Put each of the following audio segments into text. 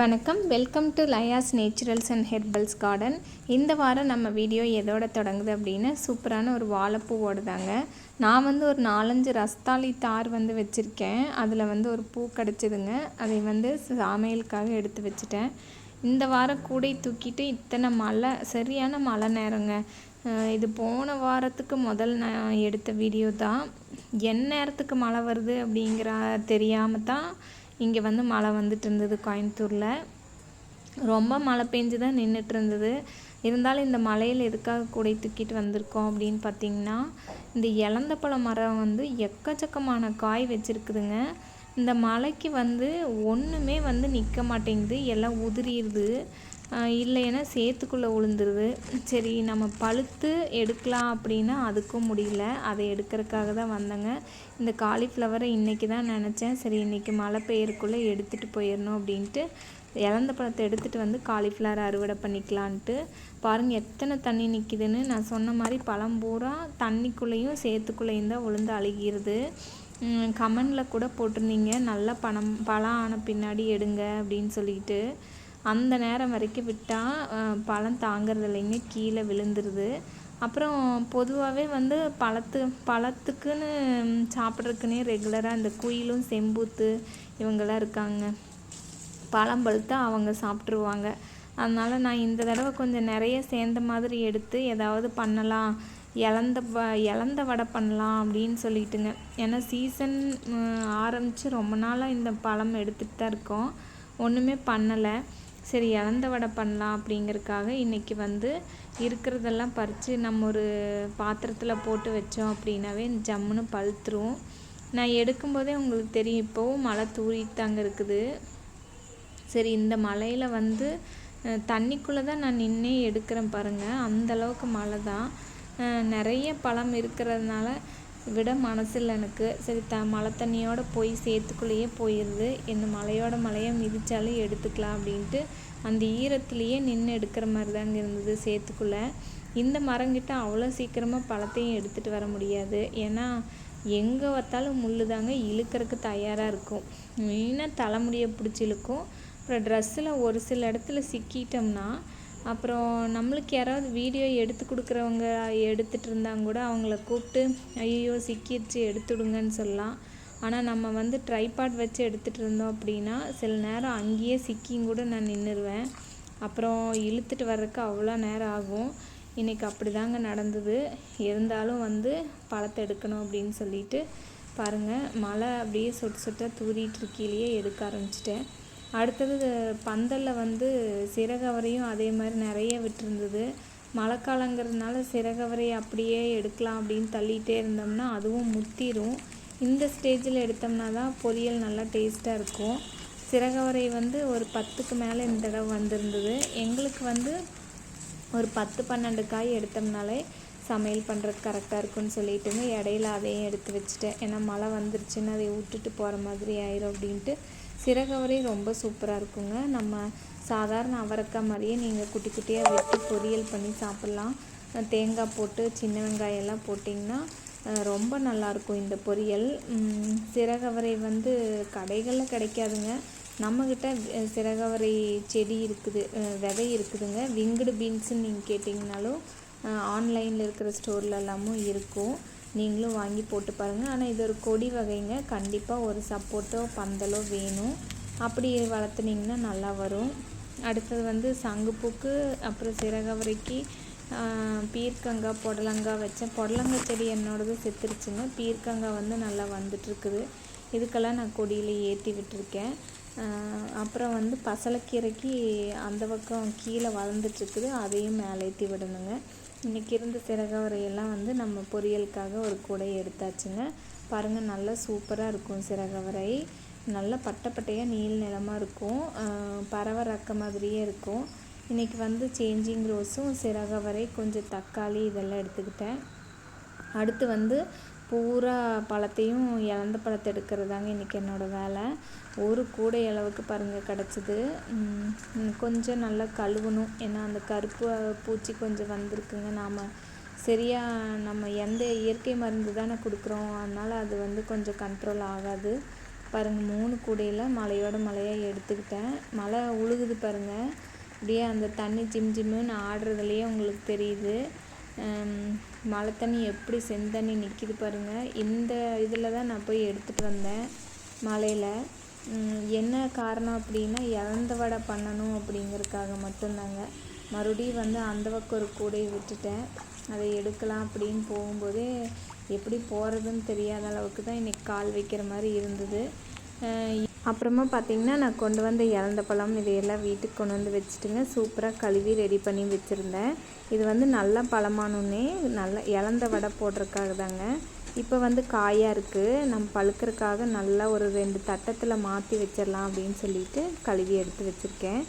வணக்கம். Welcome to Laya's naturals and herbals garden இந்த வாரம் நம்ம வீடியோ எதோட தொடங்குது அப்படின்னு சூப்பரான ஒரு வாழைப்பூவோடு தாங்க நான் வந்து ஒரு நாலஞ்சு ரஸ்தாளி தார் வந்து வச்சுருக்கேன். அதில் வந்து ஒரு பூ கிடச்சிதுங்க. அதை வந்து சாமையலுக்காக எடுத்து வச்சுட்டேன். இந்த வாரம் கூடை தூக்கிட்டு இத்தனை மழை சரியான மழை நேரங்க. இது போன வாரத்துக்கு முதல் நான் எடுத்த வீடியோ தான். என் நேரத்துக்கு மழை வருது அப்படிங்கிற தெரியாமல் தான் இங்கே வந்து மழை வந்துட்டு இருந்தது கோயம்புத்தூரில். ரொம்ப மழை பெஞ்சு தான் நின்றுட்டு இருந்தது. இருந்தாலும் இந்த மலையில் எதுக்காக கூடை தூக்கிட்டு வந்திருக்கோம் அப்படின்னு பார்த்தீங்கன்னா இந்த இலந்த பழ மரம் வந்து எக்கச்சக்கமான காய் வச்சுருக்குதுங்க. இந்த மலைக்கு வந்து ஒன்றுமே வந்து நிற்க மாட்டேங்குது. எல்லாம் உதிரிடுது இல்லைன்னா சேத்துக்குள்ளே விழுந்துருது சரி நம்ம பழுத்து எடுக்கலாம் அப்படின்னா அதுக்கும் முடியல. அதை எடுக்கிறதுக்காக தான் வந்தேங்க. இந்த காலிஃப்ளவரை இன்றைக்கி தான் நினச்சேன். சரி இன்றைக்கி மழை பெய்யறக்குள்ளே எடுத்துகிட்டு போயிடணும் அப்படின்ட்டு. இலந்த பழத்தை எடுத்துகிட்டு வந்து காலிஃப்ளவர் அறுவடை பண்ணிக்கலான்ட்டு. பாருங்கள் எத்தனை தண்ணி நிற்கிதுன்னு நான் சொன்ன மாதிரி பழம் பூரா தண்ணிக்குள்ளேயும் சேத்துக்குள்ளேயும் தான் விழுந்து அழுகிருது. கமெண்டில் கூட போட்டிருந்தீங்க. நல்ல பணம் பழம் ஆன பின்னாடி எடுங்க அப்படின்னு சொல்லிட்டு. அந்த நேரம் வரைக்கும் விட்டால் பழம் தாங்கிறது இல்லைங்க கீழே விழுந்துருது. அப்புறம் பொதுவாகவே வந்து பழத்து பழத்துக்குன்னு சாப்பிட்றதுக்குன்னே ரெகுலராக இந்த குயிலும் செம்பூத்து இவங்கெல்லாம் இருக்காங்க. பழம் பழுத்தா அவங்க சாப்பிட்ருவாங்க அதனால் நான் இந்த தடவை கொஞ்சம் நிறைய சேர்ந்த மாதிரி எடுத்து ஏதாவது பண்ணலாம் இழந்த வ இழந்த வடை பண்ணலாம் அப்படின்னு சொல்லிட்டுங்க. ஏன்னா சீசன் ஆரம்பித்து ரொம்ப நாளாக இந்த பழம் எடுத்துகிட்டு தான் இருக்கோம். ஒன்றுமே பண்ணலை. சரி இலந்த வடை பண்ணலாம் அப்படிங்கிறதுக்காக இன்றைக்கி வந்து இருக்கிறதெல்லாம் பறித்து நம்ம ஒரு பாத்திரத்தில் போட்டு வச்சோம் அப்படின்னாவே ஜம்முன்னு பழுத்துரும். நான் எடுக்கும்போதே உங்களுக்கு தெரியும் இப்போவும் மழை தூரிட்டு தாங்க இருக்குது. சரி இந்த மலையில் வந்து தண்ணிக்குள்ளே தான் நான் நின்னே எடுக்கிறேன் பாருங்கள் அந்த அளவுக்கு மழை தான் நிறைய பழம் இருக்கிறதுனால விட மனசில்லை எனக்கு சரி த மழை தண்ணியோடு போய் சேத்துக்குள்ளேயே போயிடுது. இந்த மலையோட மலையை மிதித்தாலே எடுத்துக்கலாம் அப்படின்ட்டு அந்த ஈரத்துலேயே நின்று எடுக்கிற மாதிரி தாங்க இருந்தது சேத்துக்குள்ளே. இந்த மரங்கிட்ட அவ்வளோ சீக்கிரமாக பழத்தையும் எடுத்துகிட்டு வர முடியாது. ஏன்னா எங்கே பார்த்தாலும் முள் தாங்க இழுக்கிறதுக்கு தயாராக இருக்கும். மெயினாக தலைமுடியை பிடிச்சி இழுக்கும். அப்புறம் ட்ரெஸ்ஸில் ஒரு சில இடத்துல சிக்கிட்டோம்னா அப்புறம் நம்மளுக்கு யாராவது வீடியோ எடுத்து கொடுக்குறவங்க எடுத்துகிட்டு இருந்தாங்க கூட அவங்கள கூப்பிட்டு ஐயோ சிக்கிடுச்சு எடுத்துடுங்கன்னு சொல்லலாம். ஆனால் நம்ம வந்து ட்ரைபாட் வச்சு எடுத்துகிட்டு இருந்தோம் அப்படின்னா சில நேரம் அங்கேயே சிக்கியும் கூட நான் நின்றுருவேன் அப்புறம் இழுத்துட்டு வர்றதுக்கு அவ்வளோ நேரம் ஆகும். இன்றைக்கி அப்படி தாங்க நடந்தது. இருந்தாலும் வந்து பழத்தை எடுக்கணும் அப்படின்னு சொல்லிட்டு பாருங்கள் மழை அப்படியே சொட்டு சொட்டாக தூரிட்டு இருக்கையிலேயே எடுக்க ஆரம்பிச்சிட்டேன். அடுத்தது பந்தலில் வந்து சிறகவரையும் அதே மாதிரி நிறைய விட்டுருந்தது. மழைக்காலங்கிறதுனால சிறகவரை அப்படியே எடுக்கலாம் அப்படின்னு தள்ளிகிட்டே இருந்தோம்னா அதுவும் முத்திரும். இந்த ஸ்டேஜில் எடுத்தோம்னா தான் பொரியல் நல்லா டேஸ்ட்டாக இருக்கும். சிறகவரை வந்து ஒரு பத்துக்கு மேலே இந்த தடவை வந்திருந்தது. எங்களுக்கு வந்து ஒரு பத்து பன்னெண்டு காய் எடுத்தோம்னாலே சமையல் பண்ணுறது கரெக்டாக இருக்கும்னு சொல்லிட்டுங்க இடையில அதையும் எடுத்து வச்சுட்டேன். ஏன்னா மழை வந்துருச்சுன்னு அதை விட்டுட்டு போகிற மாதிரி ஆயிரும் அப்படின்ட்டு சிறகவரை ரொம்ப சூப்பராக இருக்குங்க. நம்ம சாதாரண அவரைக்காய் மாதிரியே நீங்கள் குட்டி குட்டியாக வெட்டி பொரியல் பண்ணி சாப்பிட்லாம். தேங்காய் போட்டு சின்ன வெங்காயம் எல்லாம் போட்டிங்கன்னா ரொம்ப நல்லாயிருக்கும் இந்த பொரியல். சிறகவரை வந்து கடைகளில் கிடைக்காதுங்க. நம்மக்கிட்ட சிறகவரை செடி இருக்குது விதை இருக்குதுங்க. விங்குடு பீன்ஸுன்னு நீங்கள் கேட்டிங்கனாலும் ஆன்லைனில் இருக்கிற ஸ்டோர்ல எல்லாமும் இருக்கும். நீங்களும் வாங்கி போட்டு பாருங்கள் ஆனால் இது ஒரு கொடி வகைங்க. கண்டிப்பாக ஒரு சப்போர்ட்டோ பந்தலோ வேணும். அப்படி வளர்த்துனீங்கன்னா நல்லா வரும். அடுத்தது வந்து சங்குப்பூக்கு அப்புறம் சிறகவரைக்கு பீர்க்கங்காய் புடலங்காய் வச்சேன். புடலங்காய் செடி என்னோடது செத்துருச்சுங்க. பீர்க்கங்காய் வந்து நல்லா வந்துட்டுருக்குது. இதுக்கெல்லாம் நான் கொடியில் ஏற்றி விட்டுருக்கேன். அப்புறம் வந்து பசலைக்கீரைக்கு அந்த பக்கம் கீழே வளர்ந்துட்டுருக்குது. அதையும் மேலே ஏற்றி விடணுங்க. இன்றைக்கி இருந்த சிறகவரையெல்லாம் வந்து நம்ம பொரியலுக்காக ஒரு கூடை எடுத்தாச்சுங்க. பாருங்கள் நல்லா சூப்பராக இருக்கும் சிறகவரை. நல்லா பட்டை பட்டையாக நீள் நிலமாக இருக்கும். பறவை ரக்க மாதிரியே இருக்கும். இன்றைக்கி வந்து சேஞ்சிங் ரோஸும் சிறகவரை கொஞ்சம் தக்காளி இதெல்லாம் எடுத்துக்கிட்டேன். அடுத்து வந்து பூரா பழத்தையும் இலந்த பழத்தை எடுக்கிறதாங்க இன்றைக்கி என்னோடய வேலை. ஒரு கூடை அளவுக்கு பாருங்கள் கிடச்சிது. கொஞ்சம் நல்லா கழுவணும். ஏன்னா அந்த கருப்பு பூச்சி கொஞ்சம் வந்திருக்குங்க. நாம் சரியாக நம்ம எந்த இயற்கை மருந்து தானே கொடுக்குறோம். அதனால் அது வந்து கொஞ்சம் கண்ட்ரோல் ஆகாது. பாருங்கள் மூணு கூடையில் மலையோட மலையாக எடுத்துக்கிட்டேன். மழை உழுகுது பாருங்கள் அப்படியே அந்த தண்ணி ஜிம் ஜிம்முன்னு ஆடுறதுலையே உங்களுக்கு தெரியுது. மழை தண்ணி எப்படி செந்தண்ணி நிற்கிது பாருங்கள் இந்த இதில் தான் நான் போய் எடுத்துகிட்டு வந்தேன் மலையில் என்ன காரணம் அப்படின்னா இறந்த வடை பண்ணணும் அப்படிங்கிறதுக்காக மட்டும்தாங்க. மறுபடியும் வந்து அந்த பக்கம் ஒரு கூடையை விட்டுட்டேன். அதை எடுக்கலாம் அப்படின்னு போகும்போதே எப்படி போகிறதுன்னு தெரியாத அளவுக்கு தான் இன்றைக்கி கால் வைக்கிற மாதிரி இருந்தது. அப்புறமா பார்த்திங்கன்னா நான் கொண்டு வந்த இறந்த பழம் இதையெல்லாம் வீட்டுக்கு கொண்டு வந்து வச்சுட்டுங்க சூப்பராக கழுவி ரெடி பண்ணி வச்சுருந்தேன். இது வந்து நல்ல பழமானோன்னே நல்ல இழந்த வடை போடுறதுக்காக தாங்க. இப்போ வந்து காயாக இருக்குது நம்ம பழுக்கிறதுக்காக நல்லா ஒரு ரெண்டு தட்டத்தில் மாற்றி வச்சிடலாம் அப்படின்னு சொல்லிட்டு கழுவி எடுத்து வச்சுருக்கேன்.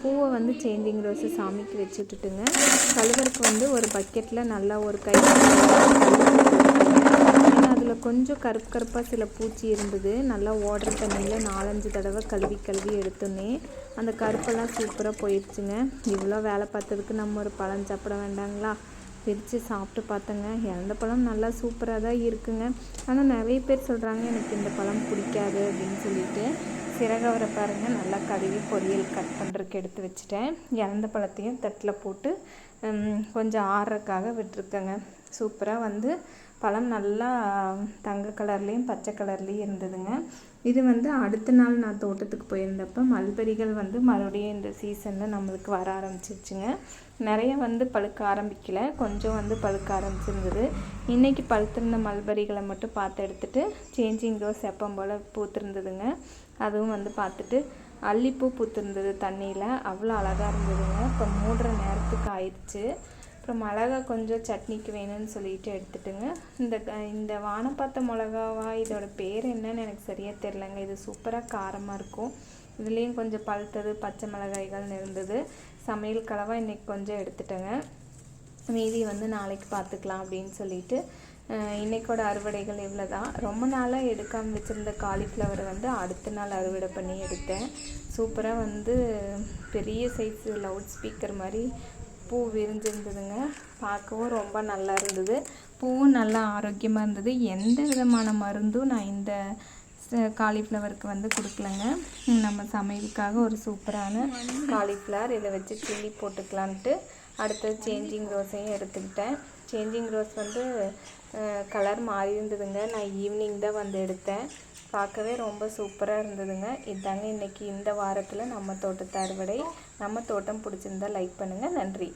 பூவை வந்து சேஞ்சிங் ரோஸு சாமிக்கு வச்சுட்டுட்டுங்க. கழுவுறதுக்கு கழுவருக்கு வந்து ஒரு பக்கெட்டில் நல்லா ஒரு கை அதில் கொஞ்சம் கருப்பு கருப்பாக சில பூச்சி இருந்தது. நல்லா வாட்டர் தண்ணியில் நாலஞ்சு தடவை கழுவி கழுவி எடுத்தோன்னே அந்த கருப்பெல்லாம் சூப்பராக போயிடுச்சுங்க இவ்வளோ வேலை பார்த்ததுக்கு நம்ம ஒரு பழம் சாப்பிட வேண்டாங்களா? பிரித்து சாப்பிட்டு பார்த்தேங்க. இறந்த பழம் நல்லா சூப்பராக தான் இருக்குங்க. ஆனால் நிறைய பேர் சொல்கிறாங்க எனக்கு இந்த பழம் பிடிக்காது அப்படின்னு சொல்லிட்டு. சிறகவரை பாருங்கள் நல்லா கழுவி பொரியல் கட் பண்ணுறதுக்கு எடுத்து வச்சுட்டேன். இறந்த பழத்தையும் தட்டில் போட்டு கொஞ்சம் ஆறுறதுக்காக விட்டுருக்கேங்க. சூப்பராக வந்து பழம் நல்லா தங்க கலர்லேயும் பச்சை கலர்லேயும் இருந்ததுங்க. இது வந்து அடுத்த நாள் நான் தோட்டத்துக்கு போயிருந்தப்போ மல்பெரிகள் வந்து மறுபடியும் இந்த சீசனில் நம்மளுக்கு வர ஆரம்பிச்சிருச்சுங்க. நிறைய வந்து பழுக்க ஆரம்பிக்கல. கொஞ்சம் வந்து பழுக்க ஆரம்பிச்சிருந்தது. இன்றைக்கி பழுத்திருந்த மல்பெரிகளை மட்டும் பார்த்து எடுத்துகிட்டு சேஞ்சிங் ரோஸ் எப்பம் போல் பூத்துருந்ததுங்க. அதுவும் வந்து பார்த்துட்டு அல்லிப்பூ பூத்துருந்தது தண்ணியில். அவ்வளோ அழகாக இருந்ததுங்க. இப்போ மூடுற நேரத்துக்கு ஆயிடுச்சு. அப்புறம் மிளகா கொஞ்சம் சட்னிக்கு வேணும்னு சொல்லிட்டு எடுத்துட்டுங்க. இந்த இந்த வானப்பாத்த மிளகாவா இதோட பேர் என்னன்னு எனக்கு சரியாக தெரிலங்க இது சூப்பராக காரமாக இருக்கும். இதுலேயும் கொஞ்சம் பழுத்தது பச்சை மிளகாய்கள் இருந்தது சமையல் கலவாக இன்றைக்கி கொஞ்சம் எடுத்துட்டேங்க. மீதி வந்து நாளைக்கு பார்த்துக்கலாம் அப்படின்னு சொல்லிட்டு இன்றைக்கோட அறுவடைகள் இவ்வளோ தான் ரொம்ப நாளாக எடுக்காமல் வச்சுருந்த காலிஃப்ளவர் வந்து அடுத்த நாள் அறுவடை பண்ணி எடுத்தேன். சூப்பராக வந்து பெரிய சைஸ் லவுட் ஸ்பீக்கர் மாதிரி பூ விரிஞ்சிருந்ததுங்க. பார்க்கவும் ரொம்ப நல்லா இருந்தது. பூவும் நல்லா ஆரோக்கியமாக இருந்தது. எந்த விதமான மருந்தும் நான் இந்த காலிஃப்ளவருக்கு வந்து கொடுக்கலங்க. நம்ம சமையலுக்காக ஒரு சூப்பரான காலிஃப்ளவர் இதை வச்சு சில்லி போட்டுக்கலான்ட்டு அடுத்தது சேஞ்சிங் ரோஸையும் எடுத்துக்கிட்டேன். சேஞ்சிங் ரோஸ் வந்து கலர் மாறி இருந்ததுங்க. நான் ஈவினிங் தான் வந்து எடுத்தேன். பார்க்கவே ரொம்ப சூப்பராக இருந்ததுங்க. இதாங்க இன்றைக்கி இந்த வாரத்தில் நம்ம தோட்டத்து அறுவடை. நம்ம தோட்டம் பிடிச்சிருந்தா லைக் பண்ணுங்கள் நன்றி.